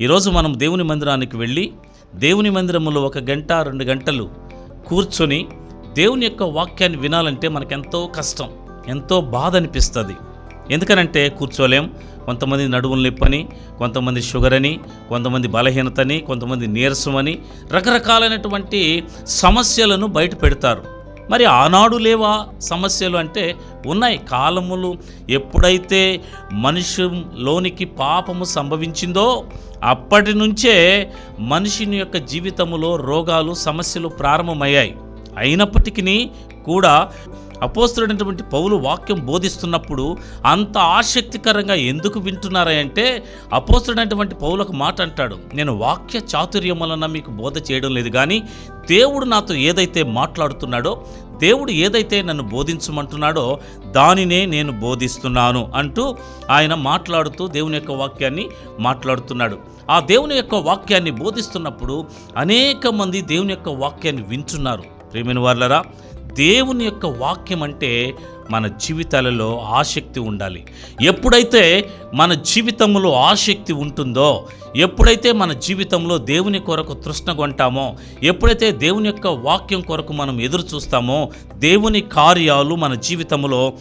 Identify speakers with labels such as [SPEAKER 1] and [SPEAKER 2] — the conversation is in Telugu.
[SPEAKER 1] ఈరోజు మనం దేవుని మందిరానికి వెళ్ళి దేవుని మందిరములో ఒక గంట రెండు గంటలు కూర్చొని దేవుని యొక్క వాక్యాన్ని వినాలంటే మనకెంతో కష్టం ఎంతో బాధ అనిపిస్తుంది. ఎందుకనంటే కూర్చోలేం. కొంతమంది నడువులు నొప్పని కొంతమంది షుగర్ అని కొంతమంది బలహీనతని కొంతమంది నీరసమని రకరకాలైనటువంటి సమస్యలను బయట పెడతారు. మరి ఆనాడు లేవా సమస్యలు అంటే ఉన్నాయి. కాలములు ఎప్పుడైతే మనిషిలోనికి పాపము సంభవించిందో అప్పటి నుంచే మనిషిని యొక్క జీవితములో రోగాలు సమస్యలు ప్రారంభమయ్యాయి. అయినప్పటికీ కూడా అపోస్తుడైనటువంటి పౌలు వాక్యం బోధిస్తున్నప్పుడు అంత ఆసక్తికరంగా ఎందుకు వింటున్నారంటే అపోస్తుడైనటువంటి పౌలు ఒక మాట అంటాడు నేను వాక్య చాతుర్యం వలన మీకు బోధ చేయడం లేదు కానీ దేవుడు నాతో ఏదైతే మాట్లాడుతున్నాడో దేవుడు ఏదైతే నన్ను బోధించమంటున్నాడో దానినే నేను బోధిస్తున్నాను అంటూ ఆయన మాట్లాడుతూ దేవుని యొక్క వాక్యాన్ని మాట్లాడుతున్నాడు. ఆ దేవుని యొక్క వాక్యాన్ని బోధిస్తున్నప్పుడు అనేక మంది దేవుని యొక్క వాక్యాన్ని వింటున్నారు. ప్రేమిన వాళ్ళరా దేవుని యొక్క వాక్యం అంటే మన జీవితాలలో ఆసక్తి ఉండాలి. ఎప్పుడైతే మన జీవితంలో ఆసక్తి ఉంటుందో ఎప్పుడైతే మన జీవితంలో దేవుని కొరకు తృష్ణ కొంటామో ఎప్పుడైతే దేవుని యొక్క వాక్యం కొరకు మనం ఎదురు చూస్తామో దేవుని కార్యాలు మన జీవితంలో